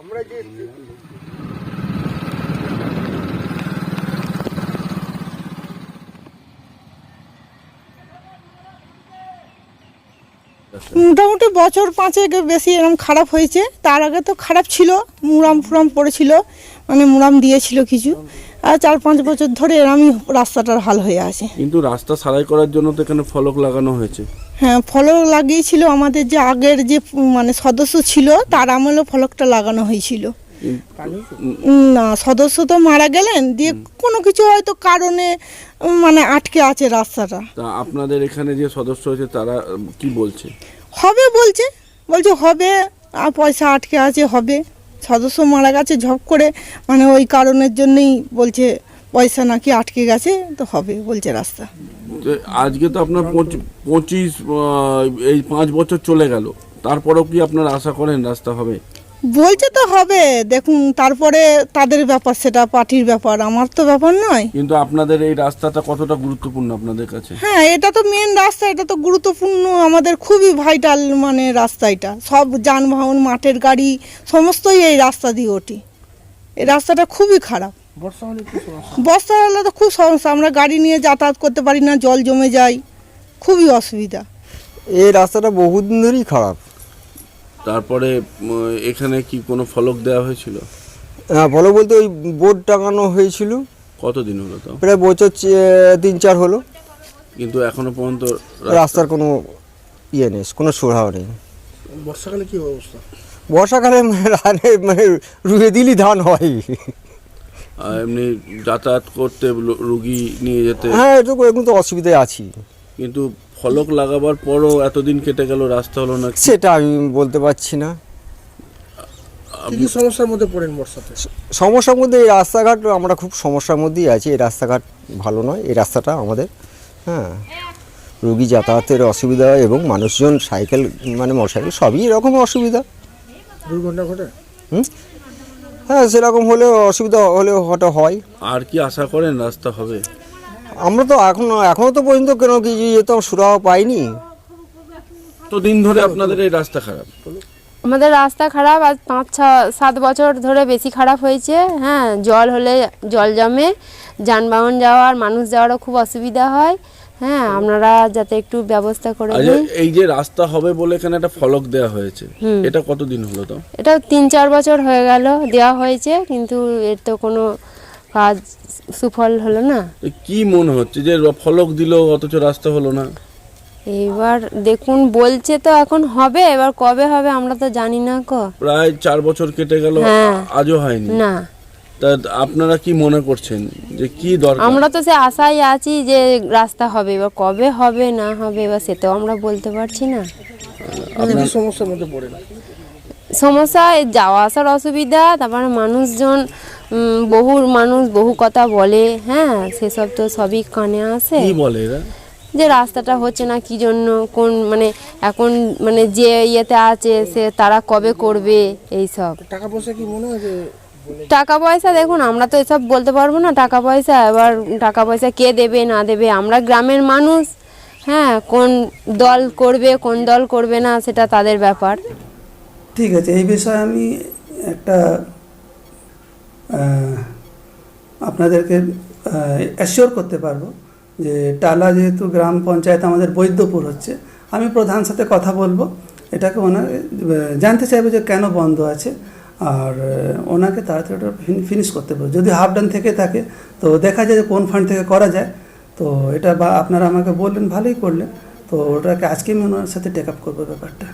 আমরা যে মোটামুটি বছর পাঁচেক বেশি এরম খারাপ হয়েছে। তার আগে তো খারাপ ছিল মুরাম ফুরাম পড়েছিল মানে মুরাম দিয়েছিল কিছু। আর চার পাঁচ বছর ধরে আমি রাস্তাটার হাল হয়ে আছে। কিন্তু রাস্তা সারাই করার জন্য তো এখানে ফলক লাগানো হয়েছে। হ্যাঁ ফলক লাগিয়েছিল আমাদের যে আগের যে মানে সদস্য ছিল তার আমলেও ফলকটা লাগানো হয়েছিল। না সদস্য তো মারা গেলেন দিয়ে কোনো কিছু হয়তো কারণে মানে আটকে আছে রাস্তাটা। তা আপনাদের এখানে যে সদস্য হয়েছে তারা কি বলছে? হবে বলছে বলছে হবে আর পয়সা আটকে আছে হবে। সদস্য মারা গেছে, ঝপ করে মানে ওই কারণের জন্যই বলছে, পয়সা নাকি আটকে গেছে, তো হবে বলছে রাস্তা। আজকে তো আপনার পঁচি- পঁচিশ এই পাঁচ বছর চলে গেল। তারপরেও কি আপনার আশা করেন রাস্তা হবে? বলছে তো হবে। দেখুন তারপরে তাদের ব্যাপার সেটা পার্টির ব্যাপার আমার তো ব্যাপার নয়। কিন্তু আপনাদের এই রাস্তাটা কতটা গুরুত্বপূর্ণ আপনাদের কাছে? হ্যাঁ এটা তো মেন রাস্তা এটা তো গুরুত্বপূর্ণ আমাদের খুবই ভাইটাল মানে রাস্তা এটা। সব যানবাহন মাঠের গাড়ি সমস্তই এই রাস্তা দিয়ে ওঠে। এই রাস্তাটা খুবই খারাপ। বর্ষা হলে তো খুব সমস্যা আমরা গাড়ি নিয়ে যাতায়াত করতে পারি না জল জমে যায় খুবই অসুবিধা। এই রাস্তাটা বহুদিন ধরেই খারাপ। তারপরে এখানে কি কোনো ফলক দেওয়া হয়েছিল? হ্যাঁ ফলক বলতে ওই বোর্ড টাঙানো হয়েছিল। কতদিন হলো তো? প্রায় বছর তিন চার হলো। কিন্তু এখনও পর্যন্ত রাস্তার কোনো ইয়ে নেই কোনো সুরাহ নেই। বর্ষাকালে কি অবস্থা? বর্ষাকালে মানে মানে রুয়ে দিলি ধান হয়। এমনি যাতায়াত করতে রুগী নিয়ে যেতে হ্যাঁ একটু এখন তো অসুবিধায় আছি। কিন্তু ফলক লাগাবার পরও এতদিন কেটে গেল রাস্তা হলো না সেটা আমি বলতে পারছি না। কি সমস্যার মধ্যে পড়েন বর্ষাতে? সমস্যার মধ্যে এই রাস্তাঘাট আমরা খুব সমস্যার মধ্যেই আছি। এই রাস্তাঘাট ভালো নয় এই রাস্তাটা আমাদের হ্যাঁ রুগী যাতায়াতের অসুবিধা এবং মানুষজন সাইকেল মানে মোটরসাইকেল সবই এরকম অসুবিধা। দুর্ঘটনা ঘটে? হুম? হ্যাঁ সেরকম হলেও অসুবিধা হলেও হয়তো হয়। আর কি আশা করেন রাস্তা হবে? আমরা তো এখনও এখনও তো পর্যন্ত কেন কিছু ইয়ে তো সুরাহ পাইনি? তো দিন ধরে আপনাদের এই রাস্তা খারাপ? আমাদের রাস্তা খারাপ আজ পাঁচ ছ সাত বছর ধরে বেশি খারাপ হয়েছে। হ্যাঁ জল হলে জল জমে যানবাহন যাওয়ার মানুষ যাওয়ারও খুব অসুবিধা হয়। হ্যাঁ আপনারা যাতে একটু ব্যবস্থা করে দিন এই যে রাস্তা হবে বলে এখানে একটা ফলক দেওয়া হয়েছে এটা কতদিন হলো তো? এটা তিন চার বছর হয়ে গেল দেওয়া হয়েছে কিন্তু এর তো কোনো কাজ সুফল হলো না। তো কি মনে হচ্ছে যে ফলক দিল অথচ রাস্তা হলো না? এবার দেখুন বলছে তো এখন হবে এবার কবে হবে আমরা তো জানি না কো। প্রায় চার বছর কেটে গেল হ্যাঁ। আজও হয়নি। না। তা আপনারা কি মনে করছেন যে কি দরকার? আমরা তো সে আশায় আছি যে রাস্তা হবে এবার কবে হবে না হবে এবার সেটাও আমরা বলতে পারছি না। সমস্যার মধ্যে পড়েন সমস্যা এই যাওয়া আসার অসুবিধা তারপরে মানুষজন বহু মানুষ বহু কথা বলে হ্যাঁ সেসব তো সবই কানে আসে। কি বলে এরা? যে রাস্তাটা হচ্ছে না কি জন্য কোন মানে এখন মানে যে ইয়েতে আছে সে তারা কবে করবে এই সব টাকা পয়সা কি মনে হয় টাকা পয়সা দেখুন আমরা তো এসব বলতে পারব না টাকা পয়সা এবার টাকা পয়সা কে দেবে না দেবে আমরা গ্রামের মানুষ হ্যাঁ কোন দল করবে কোন দল করবে না সেটা তাদের ব্যাপার। ঠিক আছে এই বিষয়ে আমি একটা আপনাদেরকে অ্যাসিওর করতে পারব যে টালা যেহেতু গ্রাম পঞ্চায়েত আমাদের বৈদ্যপুর হচ্ছে, আমি প্রধান সাথে কথা বলব। এটাকে ওনার জানতে চাইব যে কেন বন্ধ আছে, আর ওনাকে তাড়াতাড়ি ওটা ফিনিশ করতে পারব যদি হাফ ডান থেকে থাকে, তো দেখা যায় যে কোন ফান্ড থেকে করা যায়, তো এটা বা, আপনারা আমাকে বললেন, ভালোই করলেন। তো ওটাকে আজকে আমি ওনার সাথে টেক আপ করব ব্যাপারটা।